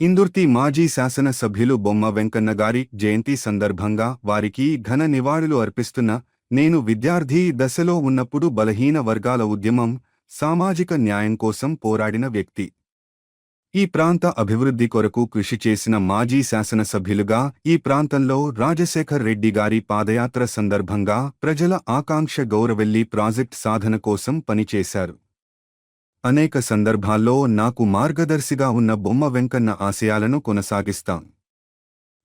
ఇందుర్తి మాజీ శాసనసభ్యులు బొమ్మ వెంకన్న గారి జయంతి సందర్భంగా వారికి ఘన నివాళులు అర్పిస్తున్న నేను విద్యార్థి దశలో ఉన్నప్పుడు బలహీన వర్గాల ఉద్యమం సామాజిక న్యాయం కోసం పోరాడిన వ్యక్తి. ఈ ప్రాంత అభివృద్ధి కొరకు కృషి చేసిన మాజీ శాసనసభ్యులుగా ఈ ప్రాంతంలో రాజశేఖర్ రెడ్డి గారి పాదయాత్ర సందర్భంగా ప్రజల ఆకాంక్ష గౌరవెల్లి ప్రాజెక్ట్ సాధన కోసం పనిచేశారు. అనేక సందర్భాల్లో నాకు మార్గదర్శిగా ఉన్న బొమ్మ వెంకన్న ఆశయాలను కొనసాగిస్తాం.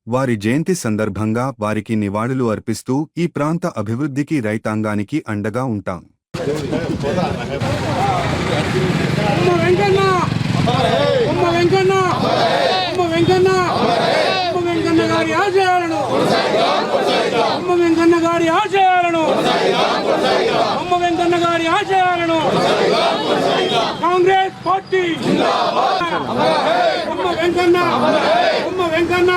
వారి జయంతి సందర్భంగా వారికి నివాళులు అర్పిస్తూ ఈ ప్రాంత అభివృద్ధికి రైతాంగానికి అండగా ఉంటాం. అమ్మ వెంకన్న! అమ్మ వెంకన్న! అమ్మ వెంకన్న అమ్మ వెంకన్న! గారి ఆశయాలను అమ్మ వెంకన్న గారి ఆశయాలను అమ్మ వెంకన్న గారి ఆశయాలను కాంగ్రెస్ పార్టీ అమ్మ వెంకన్న అమ్మ వెంకన్న.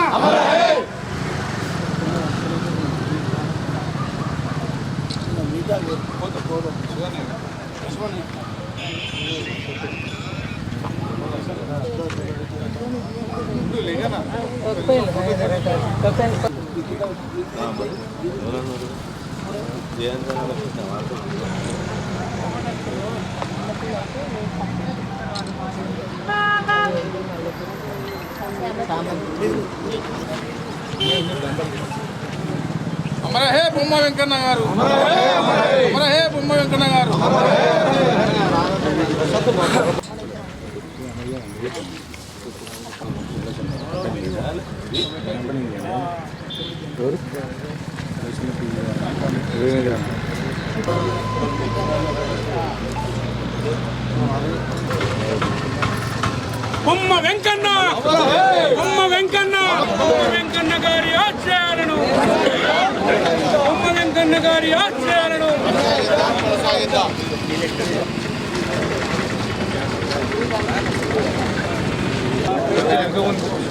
అమర హే బొమ్మ వెంకన్న గారు అమర హే బొమ్మ వెంకన్న గారు బొమ్మ వెంకన్న! బొమ్మ వెంకన్న! వెంకన్న గారి ఆశ్రయాలను బొమ్మ వెంకన్న గారి ఆశ్రయాలను బొమ్మ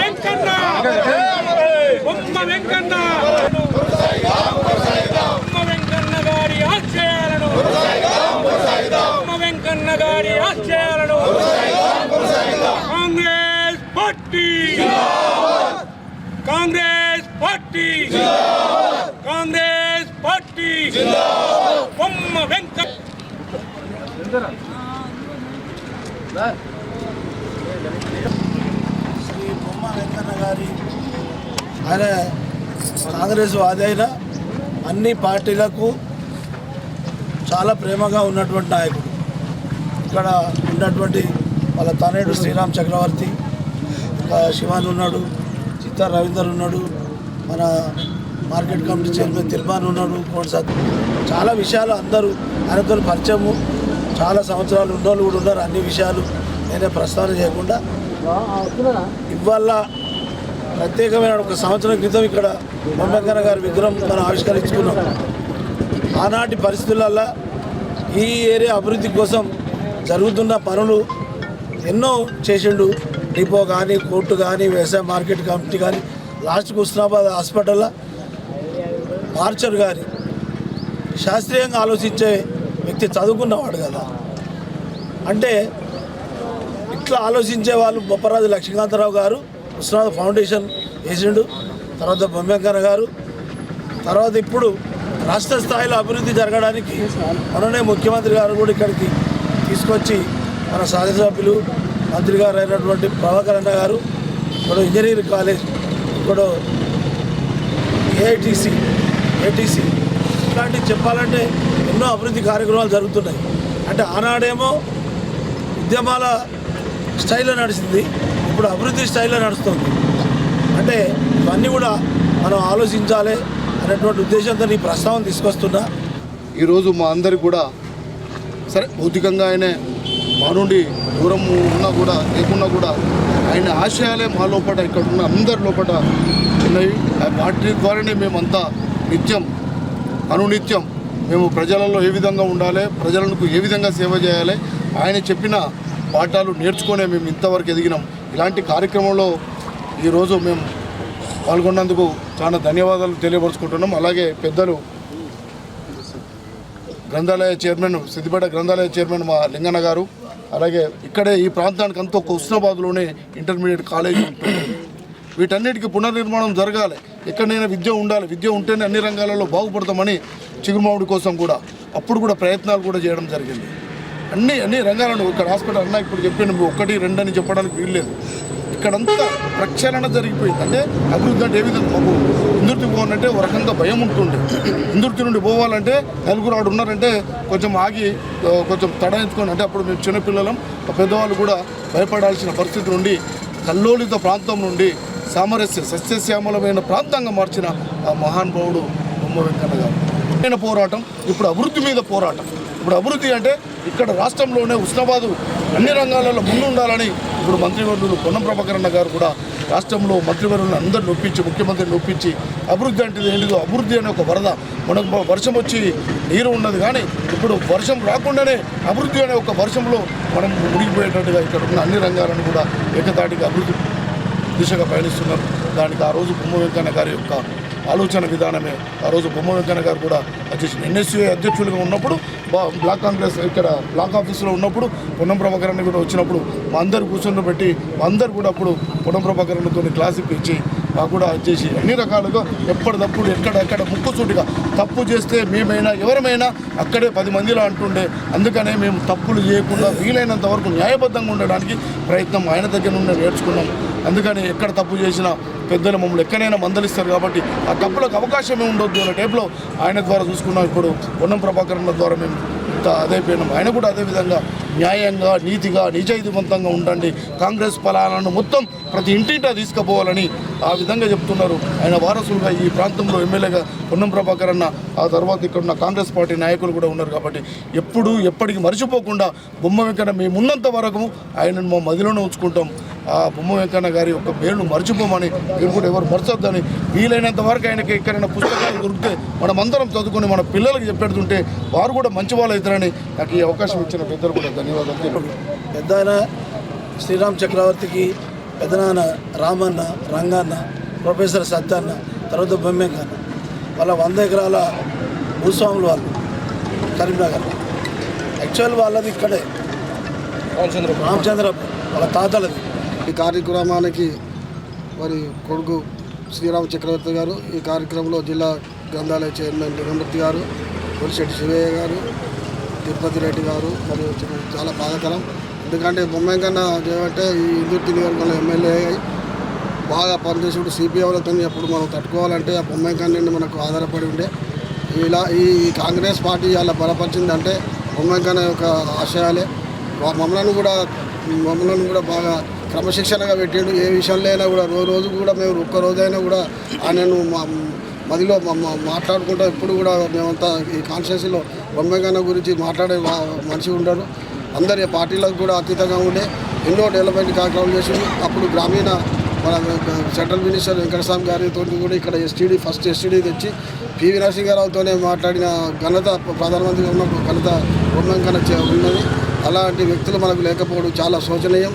వెంకన్న! వెంకన్న బొమ్మ వెంకన్న గారి ఆశయాలను బొమ్మ వెంకన్న గారి ఆశయాలను Congress party Congress party Congress party Bomma Venkanna Sri బొమ్మ వెంకన్న గారి ఆయన కాంగ్రెస్ వాది అన్ని పార్టీలకు చాలా ప్రేమగా ఉన్నటువంటి నాయకుడు. ఇక్కడ ఉన్నటువంటి వాళ్ళ తనయుడు శ్రీరామ్ చక్రవర్తి శివాన్ ఉన్నాడు చిత్తా రవీందర్ ఉన్నాడు మన మార్కెట్ కమిటీ చైర్మన్ తిరుమాన్ ఉన్నాడు కోటి చాలా విషయాలు అందరూ ఆయనతో పరిచయము. చాలా సంవత్సరాలు ఉన్నోళ్ళు కూడా ఉన్నారు అన్ని విషయాలు నేనే ప్రస్తావన చేయకుండా. ఇవాళ ప్రత్యేకమైన ఒక సంవత్సరం క్రితం ఇక్కడ బొమ్మకన్న గారి విగ్రహం మనం ఆవిష్కరించుకున్నాం. ఆనాటి పరిస్థితులల్లో ఈ ఏరియా అభివృద్ధి కోసం జరుగుతున్న పనులు ఎన్నో చేసిండు. డిపో కానీ కోర్టు కానీ వ్యవసాయ మార్కెట్ కమిటీ కానీ లాస్ట్కి హుస్నాబాద్ హాస్పిటల్లో మార్చర్ గారి శాస్త్రీయంగా ఆలోచించే వ్యక్తి చదువుకున్నవాడు కదా. అంటే ఇట్లా ఆలోచించే వాళ్ళు బొప్పరాజు లక్ష్మీకాంతరావు గారు ఉస్నాథ్ ఫౌండేషన్ వేసిండు తర్వాత బొమ్మెంకన్న గారు తర్వాత ఇప్పుడు రాష్ట్ర స్థాయిలో అభివృద్ధి జరగడానికి మననే ముఖ్యమంత్రి గారు కూడా ఇక్కడికి తీసుకొచ్చి మన శాసనసభ్యులు మంత్రి గారు అయినటువంటి ప్రభాకర్ అన్న గారు ఇప్పుడు ఇంజనీరింగ్ కాలేజ్ ఇప్పుడు ఏఐటీసీ ఏటీసీ ఇట్లాంటివి చెప్పాలంటే ఎన్నో అభివృద్ధి కార్యక్రమాలు జరుగుతున్నాయి. అంటే ఆనాడేమో ఉద్యమాల స్టైల్లో నడిచింది ఇప్పుడు అభివృద్ధి స్టైల్లో నడుస్తుంది. అంటే ఇవన్నీ కూడా మనం ఆలోచించాలి అనేటువంటి ఉద్దేశంతో ఈ ప్రస్తావన తీసుకొస్తున్నా. ఈరోజు మా అందరికి కూడా సరే భౌతికంగా ఆయనే మా నుండి దూరం ఉన్నా కూడా లేకున్నా కూడా ఆయన ఆశయాలే మా లోపల ఇక్కడ ఉన్న అందరి లోపల ఉన్నాయి. ఆ వాటి ద్వారానే మేమంతా నిత్యం అనునిత్యం మేము ప్రజలలో ఏ విధంగా ఉండాలి ప్రజలకు ఏ విధంగా సేవ చేయాలి ఆయన చెప్పిన పాఠాలు నేర్చుకునే మేము ఇంతవరకు ఎదిగినాం. ఇలాంటి కార్యక్రమంలో ఈరోజు మేము పాల్గొన్నందుకు చాలా ధన్యవాదాలు తెలియపరుచుకుంటున్నాం. అలాగే పెద్దలు గ్రంథాలయ చైర్మన్ సిద్దిపేట గ్రంథాలయ చైర్మన్ మా లింగన్న గారు అలాగే ఇక్కడే ఈ ప్రాంతానికి అంతా ఒక ఇంటర్మీడియట్ కాలేజీ ఉంటుంది. వీటన్నిటికీ పునర్నిర్మాణం జరగాలి. ఎక్కడైనా విద్య ఉండాలి. విద్య ఉంటేనే అన్ని రంగాలలో బాగుపడతామని చిగురుమావుడి కోసం కూడా అప్పుడు కూడా ప్రయత్నాలు కూడా చేయడం జరిగింది. అన్ని అన్ని రంగాలను ఇక్కడ హాస్పిటల్ అన్న ఇప్పుడు చెప్పిన ఒకటి రెండు అని చెప్పడానికి వీల్లేదు. ఇక్కడంతా ప్రక్షాళన జరిగిపోయింది. అంటే అభివృద్ధి అంటే ఏ విధంగా? మాకు ఇందుర్తి పోవాలంటే ఒక రకంగా భయం ఉంటుండే. ఇందుర్తి నుండి పోవాలంటే నలుగురు ఆడు ఉన్నారంటే కొంచెం ఆగి కొంచెం తడాయించుకొని అంటే అప్పుడు మేము చిన్నపిల్లలం పెద్దవాళ్ళు కూడా భయపడాల్సిన పరిస్థితి నుండి కల్లోలిత ప్రాంతం నుండి సామరస్య సస్యశ్యామలమైన ప్రాంతంగా మార్చిన ఆ మహానుభావుడు బొమ్మ వెంకన్న గారు. ఆయన పోరాటం ఇప్పుడు అభివృద్ధి మీద పోరాటం. ఇప్పుడు అభివృద్ధి అంటే ఇక్కడ రాష్ట్రంలోనే ఉస్నాబాదు అన్ని రంగాలలో ముందుండాలని ఇప్పుడు మంత్రివర్యులు పొన్నం ప్రభాకరణ గారు కూడా రాష్ట్రంలో మంత్రివర్యులను అందరిని ఒప్పించి ముఖ్యమంత్రిని ఒప్పించి అభివృద్ధి అంటే ఏంటిదో అభివృద్ధి అనే ఒక వరద. మనకు వర్షం వచ్చి నీరు ఉన్నది కానీ ఇప్పుడు వర్షం రాకుండానే అభివృద్ధి అనే ఒక వర్షంలో మనం మునిగిపోయేటట్టుగా ఇక్కడ ఉన్న అన్ని రంగాలను కూడా ఏకతాటిగా అభివృద్ధి దిశగా పయనిస్తున్నారు దానికి ఆ రోజు కుంభ వెంకన్న గారి యొక్క ఆలోచన విధానమే. ఆ రోజు బొమ్మ వెంకన్న గారు కూడా అధ్యక్షుడు ఎన్ఎస్యూ అధ్యక్షులుగా ఉన్నప్పుడు బా- బ్లాక్ కాంగ్రెస్ ఇక్కడ బ్లాక్ ఆఫీసులో ఉన్నప్పుడు పొన్నం ప్రభాకరణ కూడా వచ్చినప్పుడు మా అందరు కూర్చొని పెట్టి అందరు కూడా అప్పుడు పొన్నం ప్రభాకరణతో క్లాస్ ఇప్పించి కూడా చేసి అన్ని రకాలుగా ఎప్పటికప్పుడు ఎక్కడ ఎక్కడ ముక్కుసూటిగా తప్పు చేస్తే మేమైనా ఎవరమైనా అక్కడే పది మందిలో అంటుండే. అందుకనే మేము తప్పులు చేయకుండా వీలైనంత వరకు న్యాయబద్ధంగా ఉండడానికి ప్రయత్నం ఆయన దగ్గర నుండి నేర్చుకున్నాం. అందుకని ఎక్కడ తప్పు చేసినా పెద్దలు మమ్మల్ని ఎక్కడైనా మందలిస్తారు కాబట్టి ఆ తప్పులకు అవకాశమే ఉండొద్దు అనే టైప్లో ఆయన ద్వారా చూసుకున్నాం. ఇప్పుడు పొన్నం ప్రభాకరణ ద్వారా మేము అదైపోయినాం ఆయన కూడా అదే విధంగా న్యాయంగా నీతిగా నిజాయితీవంతంగా ఉండండి. కాంగ్రెస్ ఫలాలను మొత్తం ప్రతి ఇంటింటా తీసుకుపోవాలని ఆ విధంగా చెప్తున్నారు. ఆయన వారసులుగా ఈ ప్రాంతంలో ఎమ్మెల్యేగా పొన్నం ప్రభాకర్ అన్న ఆ తర్వాత ఇక్కడ ఉన్న కాంగ్రెస్ పార్టీ నాయకులు కూడా ఉన్నారు కాబట్టి ఎప్పుడు ఎప్పటికీ మర్చిపోకుండా బొమ్మ వెంకన్న మేమున్నంత వరకు ఆయనను మా మదిలోనే ఉంచుకుంటాం. బొమ్మ వెంకన్న గారి యొక్క పేరును మర్చిపోమని మీరు కూడా ఎవరు మర్చొద్దని వీలైనంత వరకు ఆయనకి ఎక్కడైనా పుస్తకాలు దొరికితే మనం అందరం చదువుకొని మన పిల్లలకి చెప్పెడుతుంటే వారు కూడా మంచి వాళ్ళు అవుతారని నాకు ఈ అవకాశం ఇచ్చిన పెద్దలు కూడా ధన్యవాదాలు తెలుపుతున్నాను. పెద్దాయన శ్రీరామ్ చక్రవర్తికి పెద్దనాన్న రామన్న రంగన్న ప్రొఫెసర్ సత్యన్న తర్వాత బొమ్మెంకన్న వాళ్ళ వంద ఎకరాల భూస్వాములు వాళ్ళు కరీంనగర్. యాక్చువల్ వాళ్ళది ఇక్కడే. రామచంద్ర వాళ్ళ తాతలది. ఈ కార్యక్రమానికి మరి కొడుకు శ్రీరామ చక్రవర్తి గారు ఈ కార్యక్రమంలో జిల్లా గ్రంథాలయ చైర్మన్ లింగమూర్తి గారు గురిశెట్టి శివయ్య గారు తిరుపతి రెడ్డి గారు మరియు చాలా బాధాకరం. ఎందుకంటే బొమ్మంకన్న ఏమంటే ఈ ఇందుర్తి నియోజకవర్గంలో ఎమ్మెల్యే అయ్యి బాగా పనిచేసుకుంటూ సిపిఐలతో అప్పుడు మనం తట్టుకోవాలంటే ఆ బొమ్మాయి నుండి మనకు ఆధారపడి ఉండే. ఇలా ఈ కాంగ్రెస్ పార్టీ అలా బలపరిచిందంటే బొమ్మంకన్న యొక్క ఆశయాలే. వా- మమ్మల్ని కూడా మమ్మల్ని కూడా బాగా క్రమశిక్షణగా పెట్టాడు. ఏ విషయంలో అయినా కూడా రోజు రోజు కూడా మేము ఒక్క రోజైనా కూడా ఆయనను మా మదిలో మాట్లాడుకుంటా మాట్లాడుకుంటూ ఎప్పుడు కూడా మేమంతా ఈ కాన్స్టిట్యూన్సీలో బొమ్మంకన్న గురించి మాట్లాడే మనిషి ఉండడు. అందరి పార్టీలకు కూడా అతీతంగా ఉండే ఎన్నో డెవలప్మెంట్ కార్యక్రమాలు చేసిండు. అప్పుడు గ్రామీణ మన సెంట్రల్ మినిస్టర్ వెంకటస్వామి గారితో కూడా ఇక్కడ ఎస్టీడీ ఫస్ట్ ఎస్టీడీ తెచ్చి పివి నరసింహారావుతోనే మాట్లాడిన ఘనత ప్రధానమంత్రిగా ఉన్నప్పుడు ఘనత బొమ్మంకన ఉన్నది. అలాంటి వ్యక్తులు మనకు లేకపోవడం చాలా శోచనీయం.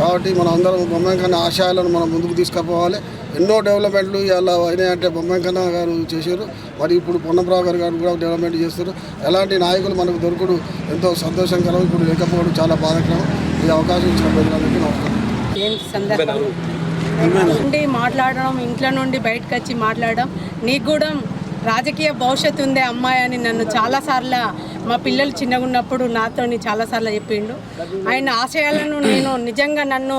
కాబట్టి మనం అందరం బొమ్మంకన్న ఆశయాలను మనం ముందుకు తీసుకుపోవాలి. ఎన్నో డెవలప్మెంట్లు ఇలా అయినాయంటే బొమ్మంకన్న గారు చేశారు. మరి ఇప్పుడు పొన్నప్రావు గారు గారు కూడా డెవలప్మెంట్ చేస్తారు. ఎలాంటి నాయకులు మనకు దొరకడు ఎంతో సంతోషకరం. ఇప్పుడు లేకపోవడం చాలా బాధాకరం. ఈ అవకాశం ఇచ్చిన ప్రజలందరికీ నమస్కారం. మాట్లాడడం ఇంట్లో నుండి బయటకు వచ్చి మాట్లాడడం నీకు కూడా రాజకీయ భవిష్యత్తు ఉందే అమ్మాయి అని నన్ను చాలాసార్లు మా పిల్లలు చిన్నగా ఉన్నప్పుడు నాతోని చాలాసార్లు చెప్పిండు. ఆయన ఆశయాలను నేను నిజంగా నన్ను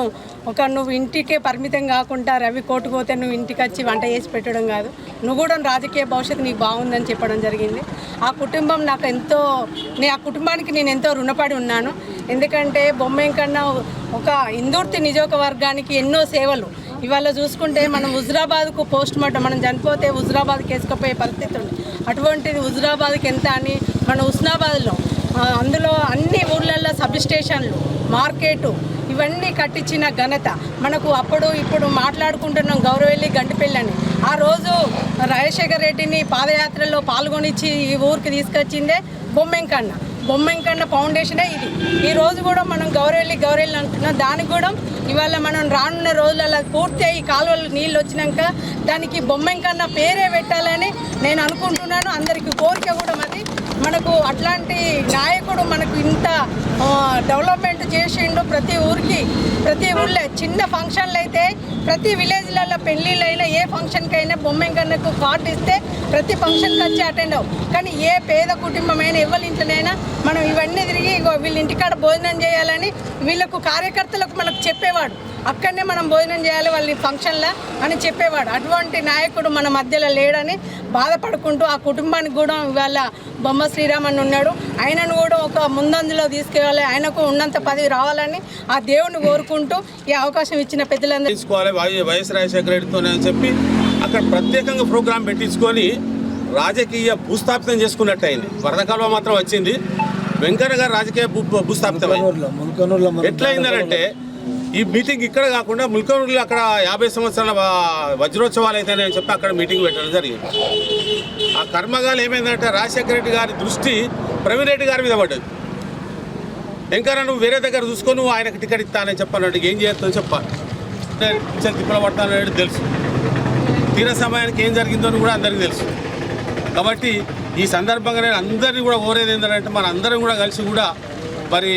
ఒక నువ్వు ఇంటికే పరిమితం కాకుండా రవి కోర్టుకు పోతే నువ్వు ఇంటికి వచ్చి వంట చేసి పెట్టడం కాదు. నువ్వు కూడా రాజకీయ భవిష్యత్తు నీకు బాగుందని చెప్పడం జరిగింది. ఆ కుటుంబం నాకు ఎంతో నే ఆ కుటుంబానికి నేను ఎంతో రుణపడి ఉన్నాను. ఎందుకంటే బొమ్మ కన్నా ఒక ఇందూర్తి నియోజకవర్గానికి ఎన్నో సేవలు ఇవాళ చూసుకుంటే మనం హుజరాబాద్కు పోస్ట్ మార్టం మనం చనిపోతే హుజరాబాద్కి వేసుకుపోయే పరిస్థితి ఉంది. అటువంటిది హుజరాబాద్కి ఎంత అని మన హుస్నాబాద్లో అందులో అన్ని ఊర్లలో సబ్ స్టేషన్లు మార్కెటు ఇవన్నీ కట్టించిన ఘనత. మనకు అప్పుడు ఇప్పుడు మాట్లాడుకుంటున్నాం గౌరవెల్లి గంటిపల్లి అని. ఆ రోజు రాజశేఖర రెడ్డిని పాదయాత్రలో పాల్గొనిచ్చి ఈ ఊరికి తీసుకొచ్చిందే బొమ్మెంకన్నా. బొమ్మెంకన్న ఫౌండేషనే ఇది. ఈ రోజు కూడా మనం గౌరవెల్లి గౌరవెల్లి అంటున్నాం దానికి కూడా ఇవాళ మనం రానున్న రోజులలో పూర్తి అయ్యి కాలువలు నీళ్ళు వచ్చినాక దానికి బొమ్మెంకన్న పేరే పెట్టాలని నేను అనుకుంటున్నాను. అందరికీ కోరిక కూడా మాది. మనకు అట్లాంటి నాయకుడు మనకు ఇంత డెవలప్మెంట్ చేసిండు ప్రతి ఊరికి ప్రతి ఊళ్ళో. చిన్న ఫంక్షన్లు అయితే ప్రతి విలేజ్లలో పెళ్ళిళ్ళైనా ఏ ఫంక్షన్కి అయినా బొమ్మెంకన్నకు కార్డు ఇస్తే ప్రతి ఫంక్షన్కి వచ్చి అటెండ్ అవ్వు కానీ ఏ పేద కుటుంబమైనా ఎవరి ఇంట్లోనైనా మనం ఇవన్నీ తిరిగి ఇగో వీళ్ళ ఇంటికాడ భోజనం చేయాలని వీళ్ళకు కార్యకర్తలకు మనకు చెప్పేవాడు. అక్కడనే మనం భోజనం చేయాలి వాళ్ళ ఫంక్షన్లో అని చెప్పేవాడు. అటువంటి నాయకుడు మన మధ్యలో లేడని బాధపడుకుంటూ ఆ కుటుంబానికి కూడా ఇవాళ బొమ్మ శ్రీరామన్ ఉన్నాడు. ఆయనను కూడా ఒక ముందంజలో తీసుకెళ్ళాలి ఆయనకు ఉన్నంత పదవి రావాలని ఆ దేవుని కోరుకుంటూ ఈ అవకాశం ఇచ్చిన పెద్దలందరూ తీసుకోవాలి వై- వైఎస్ రాజశేఖర రెడ్డితోనే అని చెప్పి అక్కడ ప్రత్యేకంగా ప్రోగ్రాం పెట్టించుకొని రాజకీయ భూస్థాపితం చేసుకున్నట్టు అయింది వరదకాలం మాత్రం వచ్చింది. వెంకన్న గారు రాజకీయ భూ భూస్థాపితం ఎట్లయిందనంటే ఈ మీటింగ్ ఇక్కడ కాకుండా ముల్కనూరులో అక్కడ యాభై సంవత్సరాల వజ్రోత్సవాలు అయితేనే చెప్పి అక్కడ మీటింగ్ పెట్టడం జరిగింది. ఆ కర్మగాలు ఏమైందంటే రాజశేఖర రెడ్డి గారి దృష్టి ప్రవీణ్ రెడ్డి గారి మీద పడ్డది. వెంకన్న నువ్వు వేరే దగ్గర చూసుకొని నువ్వు ఆయనకు టికెట్ ఇస్తానని చెప్పాను. ఏం చేస్తావు చెప్పాలి తిప్పల పడతానని తెలుసు. తీర సమయానికి ఏం జరిగిందో అని కూడా అందరికీ తెలుసు. కాబట్టి ఈ సందర్భంగా నేను అందరినీ కూడా కోరేది ఏంటంటే మన అందరం కూడా కలిసి కూడా మరి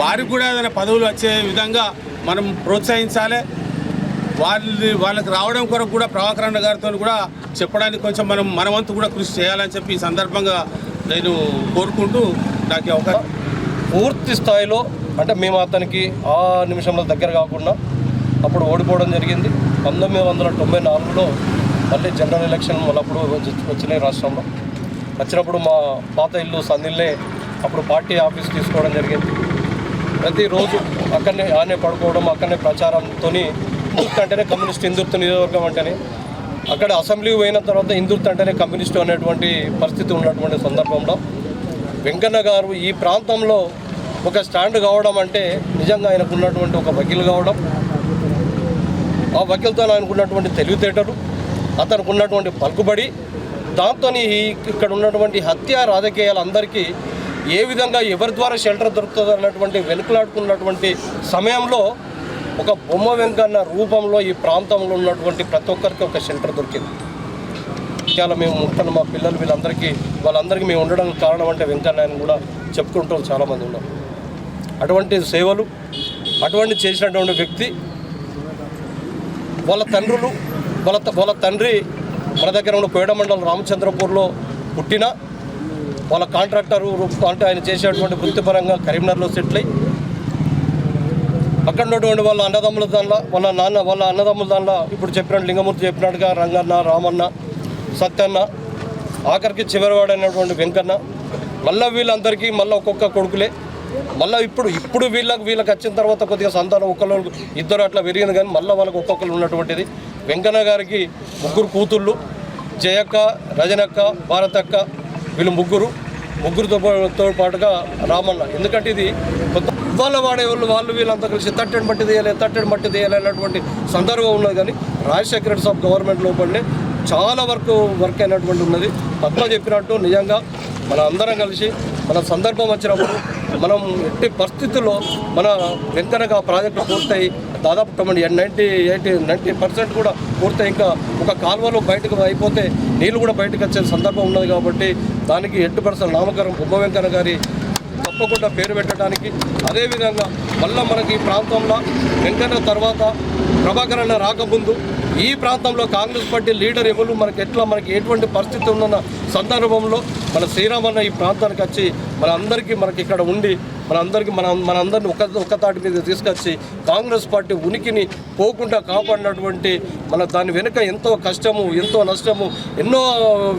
వారికి కూడా ఏదైనా పదవులు వచ్చే విధంగా మనం ప్రోత్సహించాలి. వాళ్ళని వాళ్ళకి రావడం కొరకు కూడా ప్రభాకరణ గారితో కూడా చెప్పడానికి కొంచెం మనం మనవంతు కూడా కృషి చేయాలని చెప్పి ఈ సందర్భంగా నేను కోరుకుంటూ నాకు అవకాశం పూర్తి స్థాయిలో అంటే మేము అతనికి ఆ నిమిషంలో దగ్గర కాకుండా అప్పుడు ఓడిపోవడం జరిగింది. పంతొమ్మిది వందల తొంభై నాలుగులో మళ్ళీ జనరల్ ఎలక్షన్ మళ్ళప్పుడు వచ్చినాయి రాష్ట్రంలో. వచ్చినప్పుడు మా పాత ఇల్లు సందిల్లే అప్పుడు పార్టీ ఆఫీస్ తీసుకోవడం జరిగింది. ప్రతిరోజు అక్కడనే ఆనే పడుకోవడం అక్కడనే ప్రచారంతో హిందుత్ అంటేనే కమ్యూనిస్ట్ హిందుత్వ నియోజకవర్గం అంటేనే. అక్కడ అసెంబ్లీ పోయిన తర్వాత హిందుత్ అంటేనే కమ్యూనిస్టు అనేటువంటి పరిస్థితి ఉన్నటువంటి సందర్భంలో వెంకన్న గారు ఈ ప్రాంతంలో ఒక స్టాండ్ కావడం అంటే నిజంగా ఆయనకు ఉన్నటువంటి ఒక వకీలు కావడం ఆ వకీలతో ఆయనకున్నటువంటి తెలివితేటలు అతనికి ఉన్నటువంటి పలుకుబడి దాంతో ఇక్కడ ఉన్నటువంటి హత్య రాజకీయాలందరికీ ఏ విధంగా ఎవరి ద్వారా షెల్టర్ దొరుకుతుంది అన్నటువంటి వెనుకలాడుకున్నటువంటి సమయంలో ఒక బొమ్మ వెంకన్న రూపంలో ఈ ప్రాంతంలో ఉన్నటువంటి ప్రతి ఒక్కరికి ఒక షెల్టర్ దొరికింది. ఇవాళ మేము ఉంటాను మా పిల్లలు వీళ్ళందరికీ వాళ్ళందరికీ మేము ఉండడానికి కారణం అంటే వెంకన్న అని కూడా చెప్పుకుంటూ చాలామంది ఉన్నారు. అటువంటి సేవలు అటువంటి చేసినటువంటి వ్యక్తి వాళ్ళ తండ్రులు వాళ్ళ త- వాళ్ళ తండ్రి మన దగ్గర ఉన్న కోయడ మండలం రామచంద్రపూర్లో పుట్టిన వాళ్ళ కాంట్రాక్టరు అంటే ఆయన చేసేటువంటి వృత్తిపరంగా కరీంనగర్లో సెటిల్ అయ్యి అక్కడ ఉన్నటువంటి వాళ్ళ అన్నదమ్ముల దానిలో వాళ్ళ నాన్న వాళ్ళ అన్నదమ్ముల దానిలో ఇప్పుడు చెప్పినట్టు లింగమూర్తి చెప్పినట్టుగా రంగన్న రామన్న సత్యన్న ఆఖరికి చివరివాడైనటువంటి వెంకన్న మళ్ళీ వీళ్ళందరికీ మళ్ళీ ఒక్కొక్క కొడుకులే. మళ్ళీ ఇప్పుడు ఇప్పుడు వీళ్ళకి వీళ్ళకి వచ్చిన తర్వాత కొద్దిగా సంతానం ఒకళ్ళు ఇద్దరు అట్లా పెరిగింది కానీ మళ్ళీ వాళ్ళకి ఒక్కొక్కరు ఉన్నటువంటిది. వెంకన్న గారికి ముగ్గురు కూతుళ్ళు జయక్క రజనక్క భారతక్క వీళ్ళు ముగ్గురు. ముగ్గురుతో పాటుగా రామన్న. ఎందుకంటే ఇది కొత్త ఇవాళ వాడే వాళ్ళు వాళ్ళు వీళ్ళంతా కలిసి తట్టెడు మట్టి తీయాలి తట్టెడు మట్టి తీయాలి అన్నటువంటి సందర్భం ఉన్నది కానీ రాజశేఖర సాబ్ గవర్నమెంట్ లోపలనే చాలా వరకు వర్క్ అయినటువంటి ఉన్నది. పద్మ చెప్పినట్టు నిజంగా మన అందరం కలిసి మన సందర్భం వచ్చినప్పుడు మనం ఎట్టి పరిస్థితుల్లో మన వెంకనగా ప్రాజెక్టు పూర్తయి దాదాపు తొమ్మిది నైంటీ ఎయిటీ నైంటీ పర్సెంట్ కూడా పూర్తయి ఇంకా ఒక కాలువలో బయటకు అయిపోతే నీళ్ళు కూడా బయటకు వచ్చే సందర్భం ఉన్నది కాబట్టి దానికి ఎట్టి పర్సెంట్ నామకరం బొమ్మ వెంకన్న గారి తప్పకుండా పేరు పెట్టడానికి. అదేవిధంగా మళ్ళీ మనకి ఈ ప్రాంతంలో వెంకన్న తర్వాత ప్రభాకరణ రాకముందు ఈ ప్రాంతంలో కాంగ్రెస్ పార్టీ లీడర్ ఎవరు? మనకి ఎట్లా మనకి ఎటువంటి పరిస్థితి ఉన్న సందర్భంలో మన శ్రీరామన్న ఈ ప్రాంతానికి వచ్చి మన అందరికీ మనకి ఇక్కడ ఉండి మన అందరికీ మన మన అందరిని ఒక ఒక తాటి మీద తీసుకొచ్చి కాంగ్రెస్ పార్టీ ఉనికిని పోకుండా కాపాడినటువంటి మన దాని వెనుక ఎంతో కష్టము ఎంతో నష్టము ఎన్నో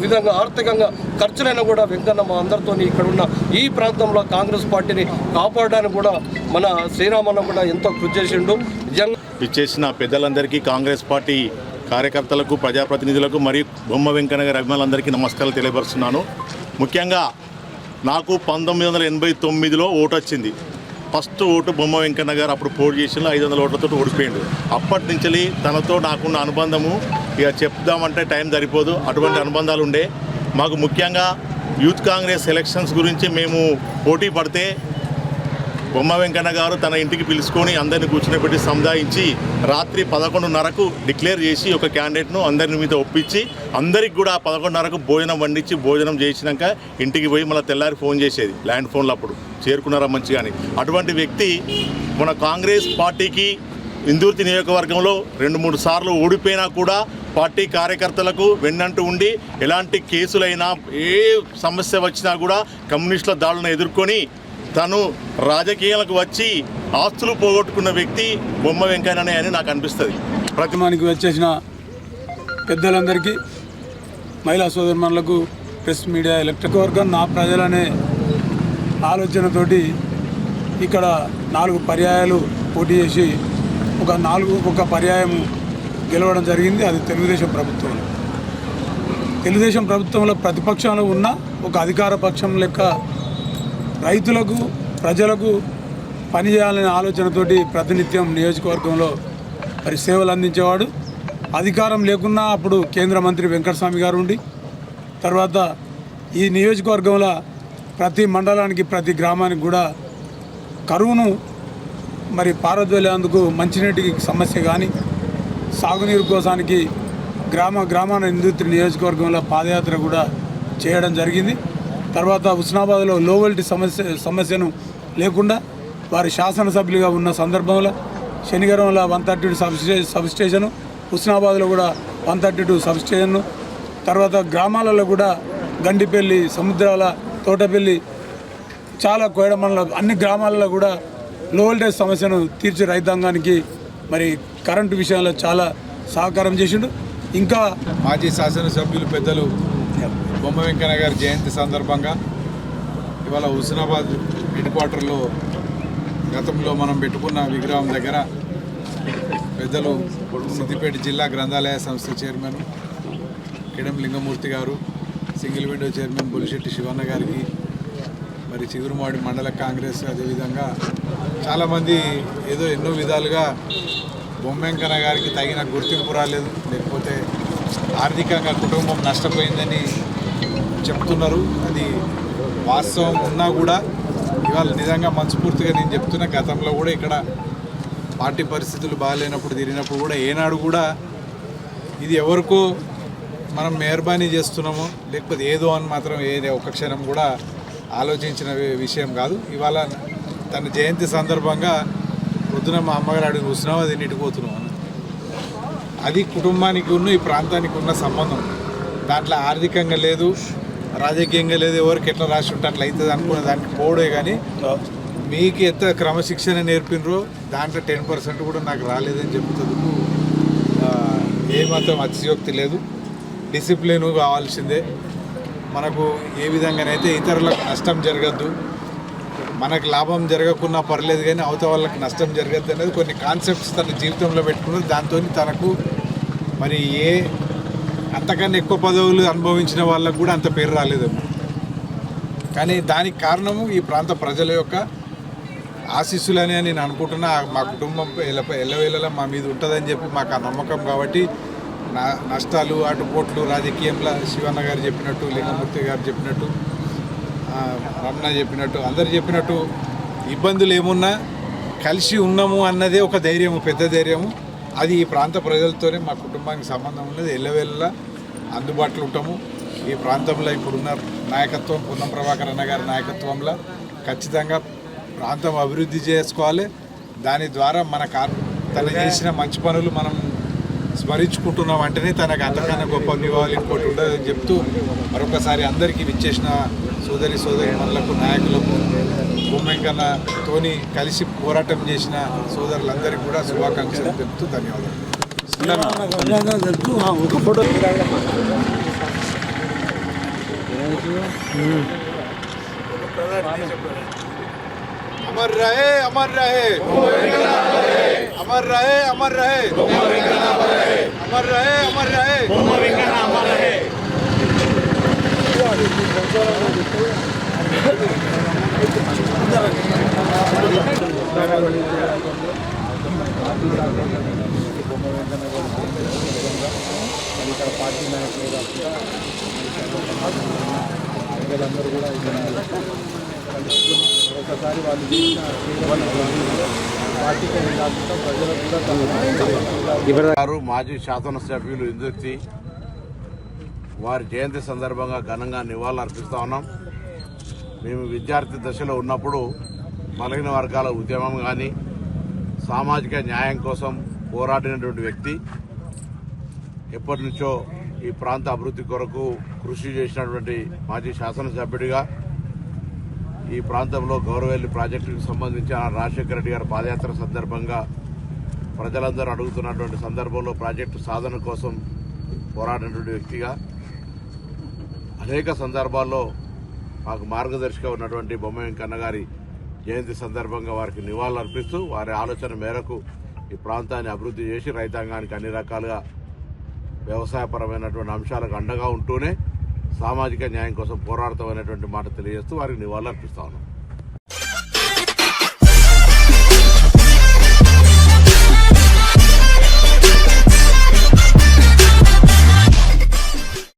విధంగా ఆర్థికంగా ఖర్చులైనా కూడా వెంకన్న మా అందరితో ఇక్కడ ఉన్న ఈ ప్రాంతంలో కాంగ్రెస్ పార్టీని కాపాడడానికి కూడా మన శ్రీరామన్న కూడా ఎంతో కృషి చేసిండు. నిజంగా ఇచ్చేసిన పెద్దలందరికీ కాంగ్రెస్ పార్టీ కార్యకర్తలకు ప్రజాప్రతినిధులకు మరియు బొమ్మ వెంకన్న గారి అభిమానులందరికీ నమస్కారాలు తెలియపరుస్తున్నాను. ముఖ్యంగా నాకు పంతొమ్మిది వందల ఎనభై తొమ్మిదిలో ఓటు వచ్చింది ఫస్ట్ ఓటు బొమ్మ వెంకన్న గారు అప్పుడు పోటీ చేసిన ఐదు వందల ఓట్లతో ఓడిపోయాడు. అప్పటి నుంచి తనతో నాకున్న అనుబంధము ఇక చెప్దామంటే టైం సరిపోదు అటువంటి అనుబంధాలు ఉండే మాకు ముఖ్యంగా యూత్ కాంగ్రెస్ ఎలక్షన్స్ గురించి మేము పోటీ పడితే బొమ్మ వెంకన్న గారు తన ఇంటికి పిలుచుకొని అందరిని కూర్చునిపెట్టి సముదాయించి రాత్రి పదకొండున్నరకు డిక్లేర్ చేసి ఒక క్యాండిడేట్ను అందరిని మీద ఒప్పించి అందరికి కూడా పదకొండున్నరకు భోజనం వండించి భోజనం చేసినాక ఇంటికి పోయి మళ్ళీ తెల్లారి ఫోన్ చేసేది ల్యాండ్ ఫోన్లు అప్పుడు. చేరుకున్నారా మంచిగా అని. అటువంటి వ్యక్తి మన కాంగ్రెస్ పార్టీకి ఇందూర్తి నియోజకవర్గంలో రెండు మూడు సార్లు ఓడిపోయినా కూడా పార్టీ కార్యకర్తలకు వెన్నంటూ ఉండి ఎలాంటి కేసులైనా ఏ సమస్య వచ్చినా కూడా కమ్యూనిస్టుల దాడులను ఎదుర్కొని తను రాజకీయాలకు వచ్చి ఆస్తులు పోగొట్టుకున్న వ్యక్తి బొమ్మ వెంకయ్యనే అని నాకు అనిపిస్తుంది. ప్రతిమానికి వచ్చేసిన పెద్దలందరికీ మహిళా సోదరుమణులకు ప్రెస్ మీడియా ఎలక్ట్రిక్ వర్గం నా ప్రజలనే ఆలోచనతోటి ఇక్కడ నాలుగు పర్యాయాలు పోటీ చేసి ఒక నాలుగు ఒక పర్యాయం గెలవడం జరిగింది. అది తెలుగుదేశం ప్రభుత్వంలో తెలుగుదేశం ప్రభుత్వంలో ప్రతిపక్షంలో ఉన్న ఒక అధికార పక్షం లెక్క రైతులకు ప్రజలకు పనిచేయాలనే ఆలోచనతోటి ప్రతినిత్యం నియోజకవర్గంలో మరి సేవలు అందించేవాడు. అధికారం లేకున్నా అప్పుడు కేంద్ర మంత్రి వెంకటస్వామి గారు ఉండి తర్వాత ఈ నియోజకవర్గంలో ప్రతి మండలానికి ప్రతి గ్రామానికి కూడా కరువును మరి పారద్రోలేందుకు మంచినీటికి సమస్య కానీ సాగునీరు కోసానికి గ్రామ గ్రామాన ఇందుత్రి నియోజకవర్గంలో పాదయాత్ర కూడా చేయడం జరిగింది. తర్వాత హుస్నాబాద్లో లోవల్టీ సమస్య సమస్యను లేకుండా వారి శాసనసభ్యులుగా ఉన్న సందర్భంలో శనిగరంలో వన్ థర్టీ టూ సబ్స్టే సబ్స్టేషను హుస్నాబాద్లో కూడా వన్ థర్టీ టూ సబ్స్టేషన్ను తర్వాత గ్రామాలలో కూడా గండిపల్లి సముద్రాల తోటపల్లి చాలా కోయడమండల అన్ని గ్రామాలలో కూడా లో వోల్టేజ్ సమస్యను తీర్చి రైతాంగానికి మరి కరెంటు విషయంలో చాలా సహకారం చేసిండు. ఇంకా మాజీ శాసనసభ్యులు పెద్దలు బొమ్మ వెంకన్న గారి జయంతి సందర్భంగా ఇవాళ హుస్నాబాద్ హెడ్ క్వార్టర్లో గతంలో మనం పెట్టుకున్న విగ్రహం దగ్గర పెద్దలు సిద్దిపేట జిల్లా గ్రంథాలయ సంస్థ చైర్మన్ కిడం లింగమూర్తి గారు single window chairman Bulishetti Shivanna గారికి మరి చిగురుమాడి మండల కాంగ్రెస్ అదేవిధంగా చాలామంది ఏదో ఎన్నో విధాలుగా బొమ్మెంకన్న గారికి తగిన గుర్తింపు రాలేదు. లేకపోతే ఆర్థికంగా కుటుంబం నష్టపోయిందని చెప్తున్నారు. అది వాస్తవం ఉన్నా కూడా ఇవాళ నిజంగా మనస్ఫూర్తిగా నేను చెప్తున్న గతంలో కూడా ఇక్కడ పార్టీ పరిస్థితులు బాగాలేనప్పుడు తిరిగినప్పుడు కూడా ఏనాడు కూడా ఇది ఎవరికో మనం మెహర్బానీ చేస్తున్నామో లేకపోతే ఏదో అని మాత్రం ఏది ఒక్క క్షణం కూడా ఆలోచించిన విషయం కాదు. ఇవాళ తన జయంతి సందర్భంగా పొద్దున మా అమ్మగారు అడిగి కూర్చున్నాం అది ఇంటికి అని. అది కుటుంబానికి ఉన్న ఈ ప్రాంతానికి ఉన్న సంబంధం. దాంట్లో ఆర్థికంగా లేదు రాజకీయంగా లేదు ఎవరికి ఎట్లా రాసి ఉంటే అట్లా అవుతుంది అనుకునే దానికి పోవడే కానీ మీకు ఎంత క్రమశిక్షణ నేర్పినరో దాంట్లో టెన్ పర్సెంట్ కూడా నాకు రాలేదని చెప్తుంది ఏమాత్రం అతిశయోక్తి లేదు. డిసిప్లిన్ కావాల్సిందే. మనకు ఏ విధంగానైతే ఇతరులకు నష్టం జరగద్దు మనకు లాభం జరగకున్నా పర్లేదు కానీ అవతల వాళ్ళకి నష్టం జరగద్దు అనేది కొన్ని కాన్సెప్ట్స్ తన జీవితంలో పెట్టుకున్నది. దాంతో తనకు మరి ఏ అంతకన్నా ఎక్కువ పదవులు అనుభవించిన వాళ్ళకు కూడా అంత పేరు రాలేదేమో కానీ దానికి కారణము ఈ ప్రాంత ప్రజల యొక్క ఆశీస్సులని నేను అనుకుంటున్నా. మా కుటుంబం ఎల్ల ఎల్లవేళలా మా మీద ఉంటుందని చెప్పి మాకు ఆ నమ్మకం కాబట్టి నా నష్టాలు అటుపోట్లు రాజకీయంలో శివన్న గారు చెప్పినట్టు లింగమూర్తి గారు చెప్పినట్టు రమణ చెప్పినట్టు అందరు చెప్పినట్టు ఇబ్బందులు ఏమున్నా కలిసి ఉన్నాము అన్నదే ఒక ధైర్యము పెద్ద ధైర్యము. అది ఈ ప్రాంత ప్రజలతోనే మా కుటుంబానికి సంబంధం ఉన్నది. ఎల్లవేళలా అందుబాటులో ఉంటాము. ఈ ప్రాంతంలో ఇప్పుడున్న నాయకత్వం పున్నం ప్రభాకర్ అన్న గారి నాయకత్వంలో ఖచ్చితంగా ప్రాంతం అభివృద్ధి చేసుకోవాలి. దాని ద్వారా మన కార్ తను చేసిన మంచి పనులు మనం స్మరించుకుంటున్నాం అంటేనే తనకు అంతకన్నా గొప్ప నివాళి ఇంకోటి ఉండదని చెప్తూ మరొకసారి అందరికీ విచ్చేసిన సోదరి సోదరి మనలకు నాయకులకు బొమ్మెంకన్న తోని కలిసి పోరాటం చేసిన సోదరులందరికీ కూడా శుభాకాంక్షలు చెప్తూ ధన్యవాదాలు ఒక ఫోటో अमर रहे अमर रहे अमर रहे अमर रहे अमर रहे अमर रहे ప్రజలందరూ కూడా ఒకసారి వాళ్ళు చేసిన పార్టీకి కాకుండా ప్రజలకు కూడా మాజీ శాసనసభ్యులు ఇందుర్తి వారి జయంతి సందర్భంగా ఘనంగా నివాళులు ఉన్నాం. మేము విద్యార్థి దశలో ఉన్నప్పుడు బలహీన వర్గాల ఉద్యమం కానీ సామాజిక న్యాయం కోసం పోరాడినటువంటి వ్యక్తి ఎప్పటి నుంచో ఈ ప్రాంత అభివృద్ధి కొరకు కృషి చేసినటువంటి మాజీ శాసనసభ్యుడిగా ఈ ప్రాంతంలో గౌరవెల్లి ప్రాజెక్టుకు సంబంధించిన రాజశేఖర రెడ్డి గారి పాదయాత్ర సందర్భంగా ప్రజలందరూ అడుగుతున్నటువంటి సందర్భంలో ప్రాజెక్టు సాధన కోసం పోరాడినటువంటి వ్యక్తిగా అనేక సందర్భాల్లో మాకు మార్గదర్శిగా ఉన్నటువంటి బొమ్మ కన్నగారి జయంతి సందర్భంగా వారికి నివాళులు అర్పిస్తూ వారి ఆలోచన మేరకు ఈ ప్రాంతాన్ని అభివృద్ధి చేసి రైతాంగానికి అన్ని రకాలుగా వ్యవసాయపరమైనటువంటి అంశాలకు అండగా ఉంటూనే సామాజిక న్యాయం కోసం పోరాడతామనేటువంటి మాట తెలియజేస్తూ వారికి నివాళులు అర్పిస్తా ఉన్నాం.